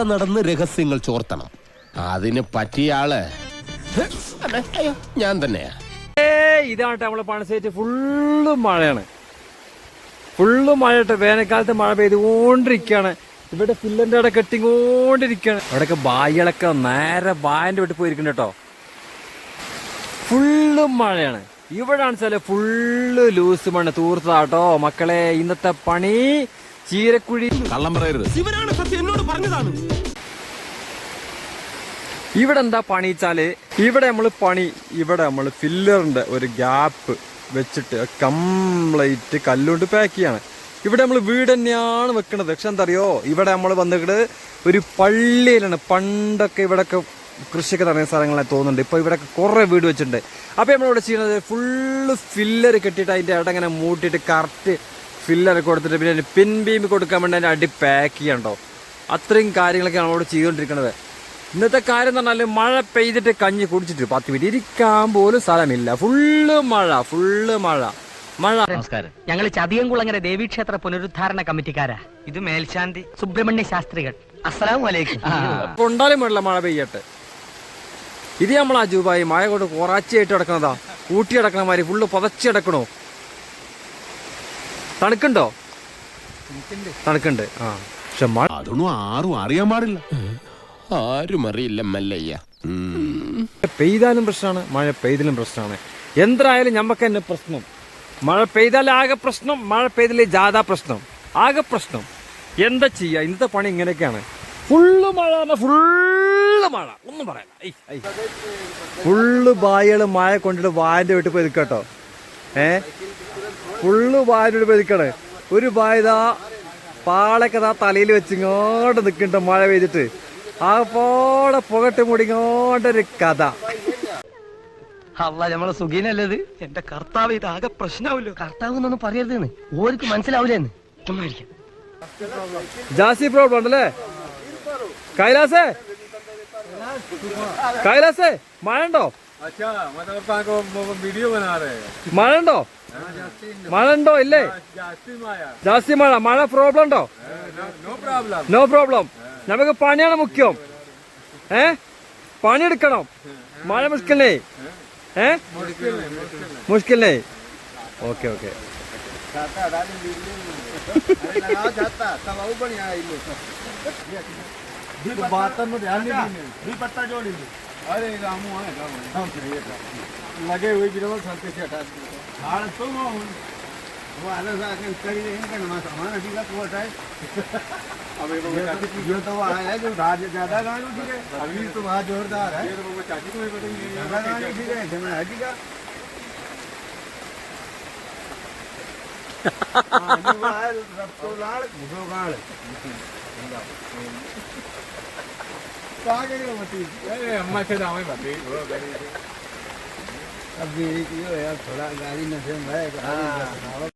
കൂടെ നടന്ന് രഹസ്യങ്ങൾ ചോർത്തണം. അതിന് പറ്റിയ ആൾ അയ്യോ, ഞാൻ തന്നെയാ. ഇതാണ് നമ്മളെ പണസേറ്റ് ഫുള്ള് മഴയാണ്. ഫുള്ള് മഴയിട്ട്. വേനൽക്കാലത്ത് മഴ പെയ്തുകൊണ്ടിരിക്കുകയാണ്. ഇവിടെ ഫില്ലന്റെ അവിടെ കെട്ടിക്കൊണ്ടിരിക്കുകയാണ്. അവിടെയൊക്കെ ബായികളൊക്കെ നേരെ ബായന്റെ വീട്ടിൽ പോയിരിക്കുന്നു കേട്ടോ. ഫുള്ള് മഴയാണ്. ഇവിടെ ചില ഫുള്ള് ലൂസ് മണ്ണ് തൂർത്താട്ടോ മക്കളെ ഇന്നത്തെ പണി ചീരക്കുഴി കള്ളം പറയരുത്. ഇവരാണ് സത്യം. ഇവിടെ എന്താ പണി വെച്ചാൽ? ഇവിടെ നമ്മൾ പണി ഇവിടെ നമ്മൾ ഫില്ലറിന്റെ ഒരു ഗ്യാപ്പ് വെച്ചിട്ട് കംപ്ലീറ്റ് കല്ലുകൊണ്ട് പാക്ക് ചെയ്യാണ്. ഇവിടെ നമ്മൾ വീട് തന്നെയാണ് വെക്കുന്നത് പക്ഷെ എന്താ അറിയോ ഇവിടെ നമ്മൾ വന്നിട്ട് ഒരു പള്ളിയിലാണ്. പണ്ടൊക്കെ ഇവിടെയൊക്കെ കൃഷിയൊക്കെ തുടങ്ങിയ സ്ഥലങ്ങളെ തോന്നുന്നുണ്ട്. ഇപ്പൊ ഇവിടെ കുറേ വീട് വെച്ചിട്ടുണ്ട്. അപ്പൊ നമ്മളിവിടെ ചെയ്യുന്നത് ഫുള്ള് ഫില്ലർ കെട്ടിയിട്ട് അതിന്റെ ഇടം ഇങ്ങനെ മൂട്ടിയിട്ട് കറക്റ്റ് ഫില്ലർ കൊടുത്തിട്ട് പിന്നെ പിൻ ബീം കൊടുക്കാൻ വേണ്ടി അതിന്റെ അടി പാക്ക് ചെയ്യണ്ടോ അത്രയും കാര്യങ്ങളൊക്കെ നമ്മളോട് ചെയ്തുകൊണ്ടിരിക്കുന്നത്. ഇന്നത്തെ കാര്യം എന്ന് പറഞ്ഞാൽ മഴ പെയ്തിട്ട് കഞ്ഞി കുടിച്ചിട്ട് പത്ത് മിനിറ്റ് ഇരിക്കാൻ പോലും സ്ഥലമില്ല. ഫുള്ള് മഴ ഫുള്ള് മഴ. മഴ. നമസ്കാരം. ഞങ്ങൾ ചതിയംകുളങ്ങര ദേവീക്ഷേത്ര പുനരുദ്ധാരണ കമ്മിറ്റിക്കാരാ. ഇത് മേൽശാന്തി സുബ്രഹ്മണ്യ ശാസ്ത്രികൾ. അസ്സലാം വലൈക്കും അപ്പൊ ഉണ്ടാലും വേണ്ട മഴ പെയ്യട്ടെ. ഇത് നമ്മൾ ജൂബായി മഴ കൊണ്ട് കുറച്ചായിട്ട് കിടക്കണതാ കൂട്ടി കിടക്കണ മാതിരി ഫുള്ള് പുതച്ച് കിടക്കണോ. തണുക്കുണ്ടോ. തണുക്കുണ്ട്. ആ. പക്ഷെ മഴ അതൊന്നും ആരും അറിയാൻ പാടില്ല. ആരും അറിയില്ല മല്ലയ്യ. പെയ്താലും പ്രശ്നമാണ് മഴ പെയ്തലും പ്രശ്നമാണ് എന്തായാലും ഞമ്മക്ക് തന്നെ പ്രശ്നം. മഴ പെയ്താൽ ആകെ പ്രശ്നം മഴ പെയ്തില്ലേ ജാഥാ പ്രശ്നം. ആകെ പ്രശ്നം. എന്താ ചെയ്യുക ഇന്നത്തെ പണി ഇങ്ങനെയൊക്കെയാണ്. ഫുള്ള് മഴ ഫുള്ള് മഴ. ഒന്നും പറയല്ല ഫുള്ള് ബായികൾ മഴ കൊണ്ടിട്ട് വായന്റെ വീട്ടിൽ പോയി നിൽക്കട്ടോ ഏ? ഫുള്ള് വായന്റെ വീട്ടിൽ പോയി നിൽക്കണേ. ഒരു ബായതാ പാളൊക്കെ ആ തലയിൽ വെച്ച് ഇങ്ങോട്ട് നിൽക്കണ്ട മഴ പെയ്തിട്ട്. ആ പോടെ പുകട്ട് മുടിങ്ങോണ്ടൊരു കഥ. അല്ല നമ്മളെ സുഖീനല്ലത് എന്റെ കർത്താവ് ഇത് ആകെ പ്രശ്നമാവല്ലോ കർത്താവ് എന്നൊന്നും പറയരുതെന്ന്. ഓർക്ക് മനസ്സിലാവില്ലെന്ന് ജാസി പ്രോബ്ലം ഉണ്ടല്ലേ? കൈലാസേ? കൈലാസേ മഴ ഉണ്ടോ अच्छा मतलब आपको वीडियो बना रहे हैं മഴ ഉണ്ടോ മഴ ഉണ്ടോ ഇല്ലേ जास्ती माया ജാസ്തി മഴ മഴ പ്രോബ്ലം ഉണ്ടോ नो प्रॉब्लम നോ പ്രോബ്ലം നമുക്ക് പണിയാണ് മുഖ്യം ഏ പണിയെടുക്കണം മഴ മുഷ്കിലേ ഏ മുഷ്കിലേ ഓക്കെ ഓക്കെ अरे रामू है हाँ, राम चाहिए लगे हुए भी रहो सब कैसे हटा हाड़ तो वो आलस आके करी रहे हैं ना सामान अच्छी का तो हटाए अब ये तो वो आया है जो राज ज़्यादा गाना ठीक है। अभी तो वहाँ जोरदार है। चाची को ज़्यादा गाना ठीक है झगड़ा है ठीक हाँ, है रफ्तो लाड़ घुसो गाड़। કાગળ મટી અરે અમ્મા છે દામે મટી ઘોડો કરી અભી યાર થોડા ગાડી નથી ભાઈ.